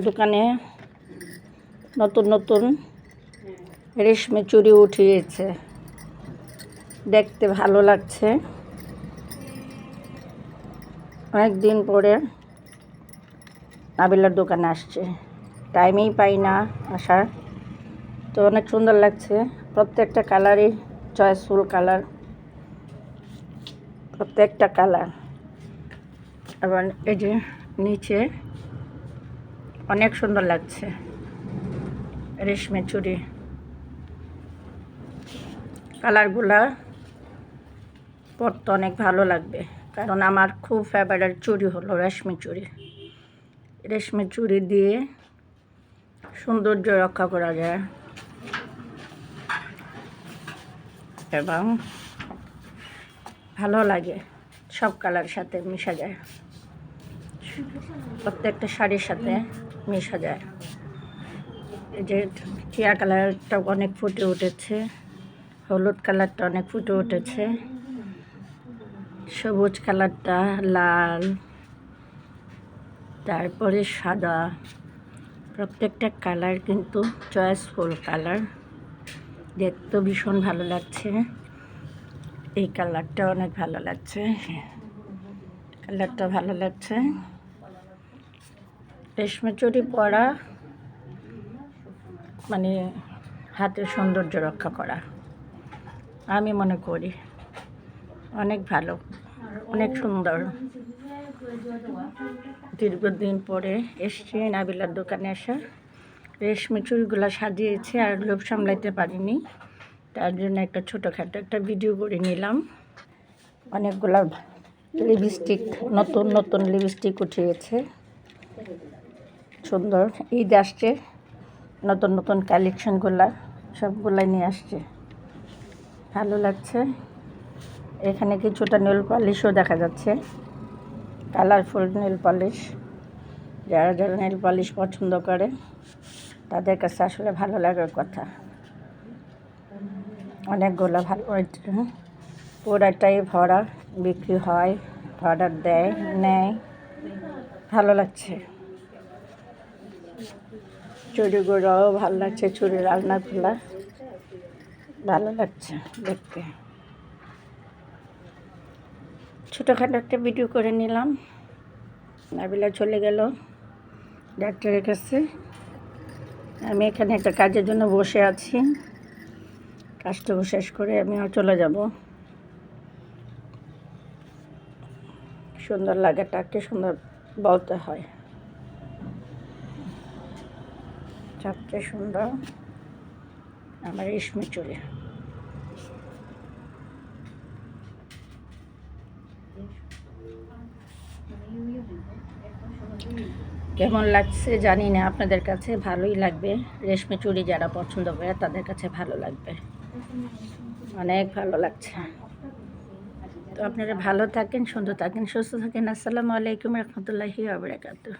দোকানে নতুন নতুন রেশমি চুরি উঠিয়েছে। দেখতে ভালো লাগছে। অনেক দিন পরে নাবিলার দোকানে আসছে। টাইমেই পাই না আসার। তো অনেক সুন্দর লাগছে। প্রত্যেকটা কালারই চয়েসফুল কালার। প্রত্যেকটা কালার। আবার এই যে নিচে অনেক সুন্দর লাগছে। রেশমি চুড়ি। কালারগুলা পরতে অনেক ভালো লাগবে। কারণ আমার খুব ফেভারিট চুড়ি হলো রেশমি চুড়ি। রেশমি চুড়ি দিয়ে সৌন্দর্য রক্ষা করা যায়। এবং ভালো লাগে, সব কালার সাথে মিশা যায়। প্রত্যেকটা শাড়ির সাথে মিশা যায়। এই যে টিয়া কালারটা অনেক ফুটে উঠেছে, হলুদ কালারটা অনেক ফুটে উঠেছে, সবুজ কালারটা লাল, তারপরে সাদা। প্রত্যেকটা কালার কিন্তু চয়েসফুল কালার। দেখতে ভীষণ ভালো লাগছে। এই কালারটা অনেক ভালো লাগছে। কালারটা ভালো লাগছে। রেশমি চুড়ি পরা মানে হাতের সৌন্দর্য রক্ষা করা। আমি মনে করি অনেক ভালো, অনেক সুন্দর। দীর্ঘদিন পরে এসছি নাবিলার দোকানে আসা রেশমি চুড়িগুলো সাজিয়েছে আর লোভ সামলাইতে পারিনি। তার জন্য একটা ছোটোখাটো একটা ভিডিও করে নিলাম। অনেকগুলো লিপস্টিক, নতুন নতুন লিপস্টিক উঠিয়েছে। সুন্দর ঈদ আসছে। নতুন নতুন কালেকশনগুলা সবগুলাই নিয়ে আসছে। ভালো লাগছে। এখানে কিছুটা নেল পলিশও দেখা যাচ্ছে। Colourful nail polish. যারা যারা নেল পলিশ পছন্দ করে, তাদের কাছে আসলে ভালো লাগার কথা। অনেকগুলো ভালো পুরাটাই ভরা, বিক্রি হয়, অর্ডার দেয়, নেয়। ভালো লাগছে। চুড়িগুলোও ভালো লাগছে চুড়ির আলনাগুলা ভালো লাগছে দেখতে। ছোটোখাটো একটা ভিডিও করে নিলাম। নাবিলা চলে গেল ডাক্তারের কাছে। আমি এখানে একটা কাজের জন্য বসে আছি। কাজটুকু শেষ করে আমিও চলে যাব। সুন্দর লাগাটা লাগাটাকে সুন্দর বলতে হয়। সবচেয়ে সুন্দর আমার রেশমি চুড়ি কেমন লাগছে জানি না, আপনাদের কাছে ভালোই লাগবে। রেশমি চুড়ি যারা পছন্দ করে, তাদের কাছে ভালো লাগবে। অনেক ভালো লাগছে। তো আপনারা ভালো থাকেন, সুন্দর থাকেন, সুস্থ থাকেন। আসসালামু আলাইকুম রহমতুল্লাহি আবরাকাতু